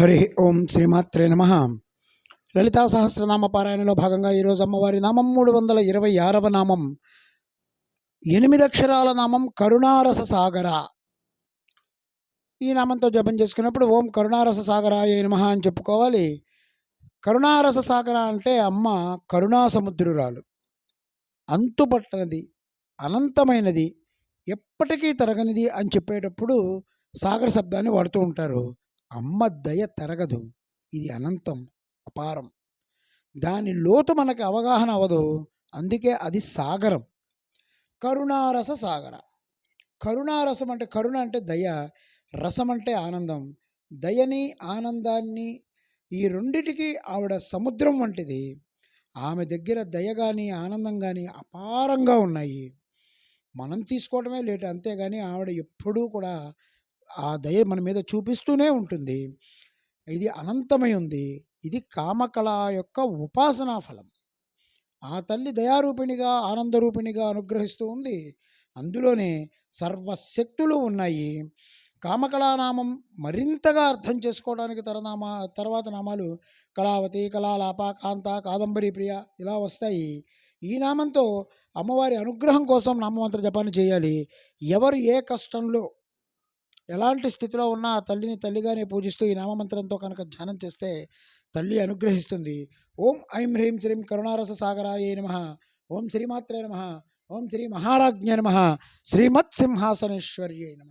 హరి ఓం శ్రీమాత్రే నమ. లలితా సహస్రనామ పారాయణలో భాగంగా ఈరోజు అమ్మవారి నామం మూడు వందల ఇరవై ఆరవ నామం. ఎనిమిది అక్షరాల నామం కరుణారస సాగర. ఈ నామంతో జపం చేసుకున్నప్పుడు ఓం కరుణారస సాగరాయ నమ అని చెప్పుకోవాలి. కరుణారస సాగర అంటే అమ్మ కరుణా సముద్రురాలు. అంతుపట్టనది అనంతమైనది ఎప్పటికీ తరగనిది అని చెప్పేటప్పుడు సాగర శబ్దాన్ని వాడుతూ ఉంటారు. అమ్మ దయ తరగదు. ఇది అనంతం అపారం. దాని లోతు మనకు అవగాహన అవ్వదు అందుకే అది సాగరం. కరుణారస సాగర. కరుణారసం అంటే కరుణ అంటే దయ. రసం అంటే ఆనందం. దయని ఆనందాన్ని ఈ రెండిటికి ఆవిడ సముద్రం వంటిది. ఆమె దగ్గర దయ కానీ ఆనందం కానీ అపారంగా ఉన్నాయి. మనం తీసుకోవడమే లేట్. అంతేగాని ఆవిడ ఎప్పుడూ కూడా ఆ దయ మన మీద చూపిస్తూనే ఉంటుంది. ఇది అనంతమై ఉంది. ఇది కామకళ యొక్క ఉపాసనా ఫలం. ఆ తల్లి దయారూపిణిగా ఆనందరూపిణిగా అనుగ్రహిస్తూ ఉంది. అందులోనే సర్వశక్తులు ఉన్నాయి. కామకళానామం మరింతగా అర్థం చేసుకోవడానికి తరనామా తర్వాత నామాలు కళావతి కళాలాప కాంత కాదంబరి ప్రియ ఇలా వస్తాయి. ఈ నామంతో అమ్మవారి అనుగ్రహం కోసం నామమంత్ర జపాన్ని చేయాలి. ఎవరు ఏ కష్టంలో ఎలాంటి స్థితిలో ఉన్న ఆ తల్లిని తల్లిగానే పూజిస్తూ ఈ నామమంత్రంతో కనుక ధ్యానం చేస్తే తల్లి అనుగ్రహిస్తుంది. ఓం ఐం హ్రీం శ్రీం కరుణారస సాగరాయ నమ. ఓం శ్రీమాత్రే నమ. ఓం శ్రీ మహారాజ్ఞ నమ. శ్రీమత్ సింహాసనేశ్వర్యే నమ.